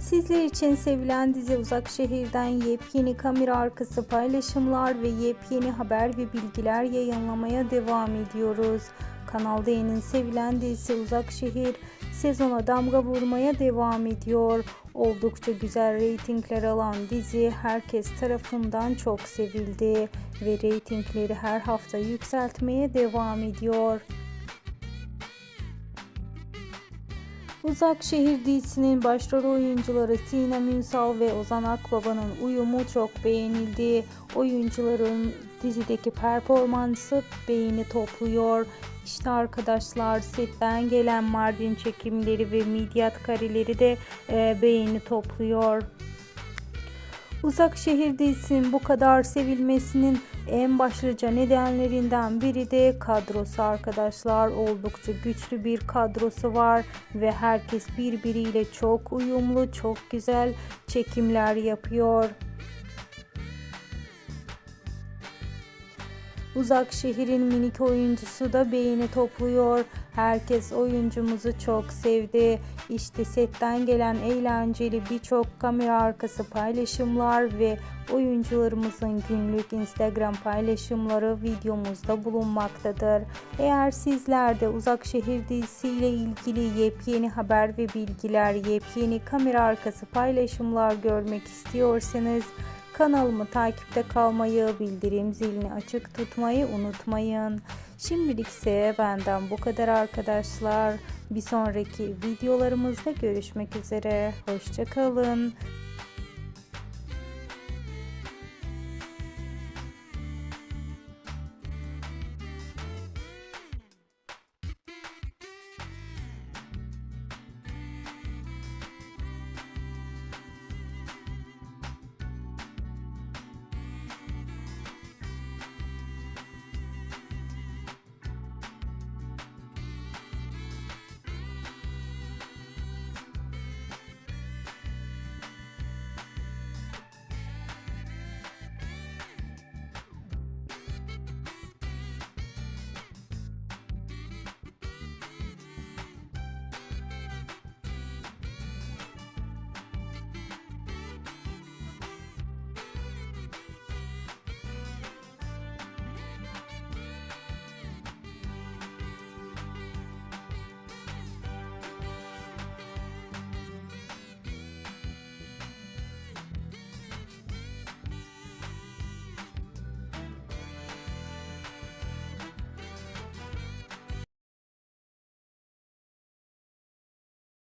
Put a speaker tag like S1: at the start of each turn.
S1: Sizler için sevilen dizi Uzak Şehir'den yepyeni kamera arkası paylaşımlar ve yepyeni haber ve bilgiler yayınlamaya devam ediyoruz. Kanal D'nin sevilen dizisi Uzak Şehir sezona damga vurmaya devam ediyor. Oldukça güzel reytingler alan dizi herkes tarafından çok sevildi ve reytingleri her hafta yükseltmeye devam ediyor. Uzak Şehir dizisinin başrol oyuncuları Sinem Ünsal ve Ozan Akbaba'nın uyumu çok beğenildi. Oyuncuların dizideki performansı beğeni topluyor. İşte arkadaşlar setten gelen Mardin çekimleri ve midyat kareleri de e, beğeni topluyor. Uzak Şehir dizisinin bu kadar sevilmesinin en başlıca nedenlerinden biri de kadrosu arkadaşlar. Oldukça güçlü bir kadrosu var ve herkes birbiriyle çok uyumlu, çok güzel çekimler yapıyor. Uzak şehrin minik oyuncusu da beğeni topluyor. Herkes oyuncumuzu çok sevdi. İşte setten gelen eğlenceli birçok kamera arkası paylaşımlar ve oyuncularımızın günlük Instagram paylaşımları videomuzda bulunmaktadır. Eğer sizler de Uzak Şehir dizisiyle ilgili yepyeni haber ve bilgiler, yepyeni kamera arkası paylaşımlar görmek istiyorsanız Kanalımı takipte kalmayı, bildirim zilini açık tutmayı unutmayın. Şimdilik ise benden bu kadar arkadaşlar. Bir sonraki videolarımızda görüşmek üzere. Hoşçakalın.